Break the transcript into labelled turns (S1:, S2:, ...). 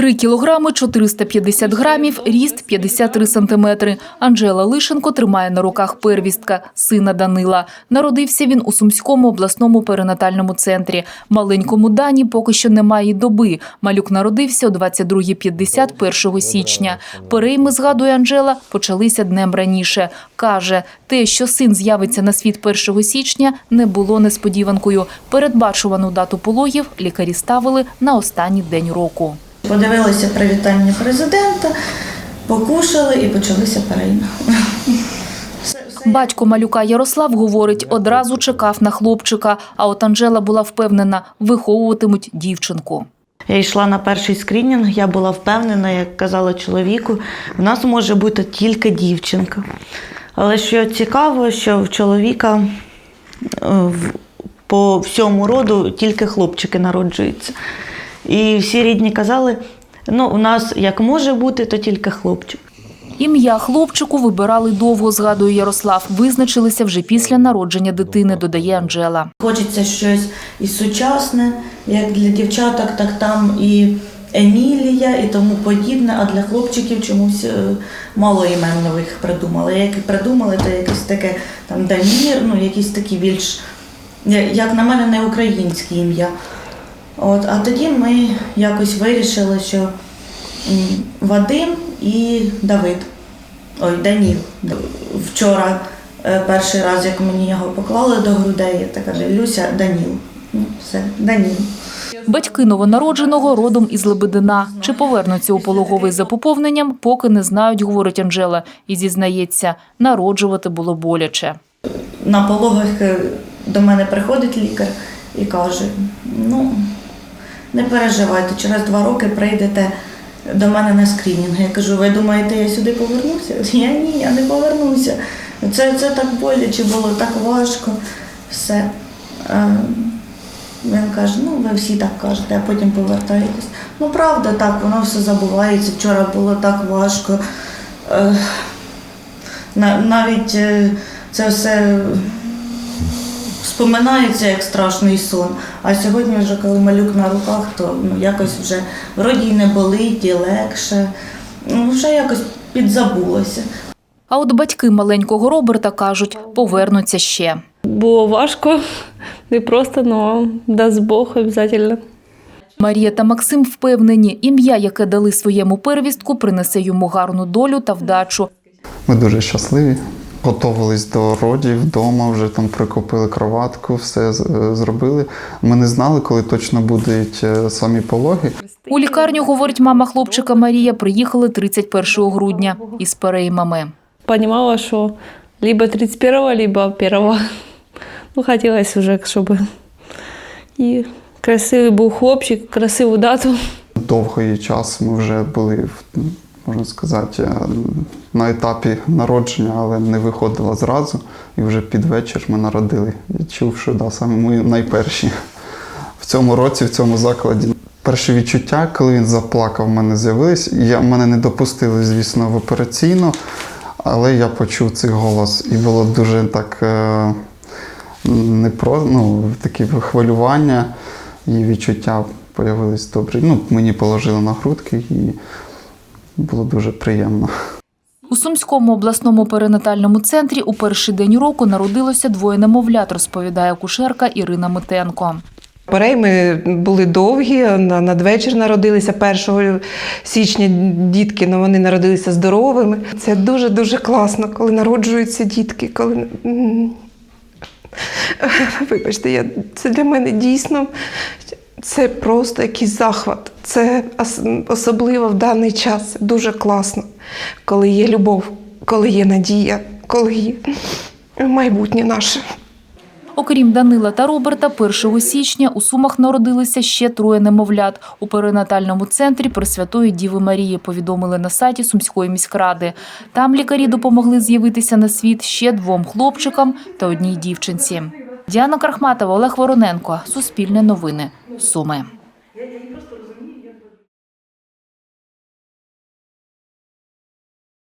S1: 3 кілограми 450 грамів, ріст 53 сантиметри. Анжела Лишенко тримає на руках первістка, сина Данила. Народився він у Сумському обласному перинатальному центрі. Маленькому Дані поки що немає доби. Малюк народився о 22.50 1 січня. Перейми, згадує Анжела, почалися днем раніше. Каже, те, що син з'явиться на світ 1 січня, не було несподіванкою. Передбачувану дату пологів лікарі ставили на останній день року.
S2: Подивилися привітання президента, покушали і почалися перейми.
S1: Батько малюка Ярослав говорить, одразу чекав на хлопчика. А от Анжела була впевнена, виховуватимуть дівчинку.
S2: Я йшла на перший скринінг, я була впевнена, як казала чоловіку, в нас може бути тільки дівчинка. Але що цікаво, що в чоловіка е, по всьому роду тільки хлопчики народжуються. І всі рідні казали, ну, у нас як може бути, то тільки хлопчик.
S1: Ім'я хлопчику вибирали довго, згадує Ярослав. Визначилися вже після народження дитини, додає Анжела.
S2: Хочеться щось і сучасне, як для дівчаток, так там і Емілія, і тому подібне. А для хлопчиків чомусь е, мало імен нових придумали. Як придумали, то якесь таке там Дамір, ну якісь такі більш, як на мене, не українські ім'я. От, а тоді ми якось вирішили, що Вадим і Давид. Ой, Даніл. Вчора е, перший раз, як мені його поклали до грудей, та каже, Люся, Даніл. Ну, все, Даніл.
S1: Батьки новонародженого родом із Лебедина. Чи повернуться у пологовий за поповненням, поки не знають, говорить Анжела. І зізнається, народжувати було боляче.
S2: На пологах е, до мене приходить лікар і каже: ну, не переживайте, через два роки прийдете до мене на скринінг. Я кажу, ви думаєте, я сюди повернуся? Я ні, я не повернуся. Це, це так боляче було, так важко. Все. Він каже, ну ви всі так кажете, а потім повертаєтесь. Ну правда, так, воно все забувається. Вчора було так важко. Навіть е, це все споминається як страшний сон. А сьогодні, вже коли малюк на руках, то ну, якось вже вроді й не болить, і легше. Ну, вже якось підзабулося.
S1: А от батьки маленького Роберта кажуть, повернуться ще.
S3: Було важко, не просто, але дасть Бог обов'язково.
S1: Марія та Максим впевнені, ім'я, яке дали своєму первістку, принесе йому гарну долю та вдачу.
S4: Ми дуже щасливі. Готувались до родів вдома, вже там прикупили кроватку, все зробили. Ми не знали, коли точно будуть е, самі пологи.
S1: У лікарню, говорить мама хлопчика Марія, приїхали 31 грудня із переймами.
S3: Понимала, що либо 31-го, либо 1-го. Ну, хотілося вже, щоб і красивий був хлопчик, красиву дату.
S4: Довгий час ми вже були, можна сказати, на етапі народження, але не виходило зразу. І вже під вечір ми народили. Я чув, що да, саме ми найперші в цьому році, в цьому закладі. Перші відчуття, коли він заплакав, в мене з'явились. Я, мене не допустили, звісно, в операційну, але я почув цей голос. І було дуже так е, не про, ну, такі хвилювання і відчуття появились добрі. Ну, мені положили на грудки і було дуже приємно.
S1: У Сумському обласному перинатальному центрі у перший день року народилося двоє немовлят, розповідає кушерка Ірина Митенко.
S5: Перейми були довгі, на надвечір народилися 1 січня дітки, але вони народилися здоровими. Це дуже-дуже класно, коли народжуються дітки. Коли... Вибачте, я... це для мене дійсно це просто якийсь захват. Це особливо в даний час. Дуже класно, коли є любов, коли є надія, коли є майбутнє наше.
S1: Окрім Данила та Роберта, 1 січня у Сумах народилися ще троє немовлят. У перинатальному центрі Пресвятої Діви Марії повідомили на сайті Сумської міськради. Там лікарі допомогли з'явитися на світ ще двом хлопчикам та одній дівчинці. Діана Крахматова, Олег Вороненко. Суспільне новини. Суми.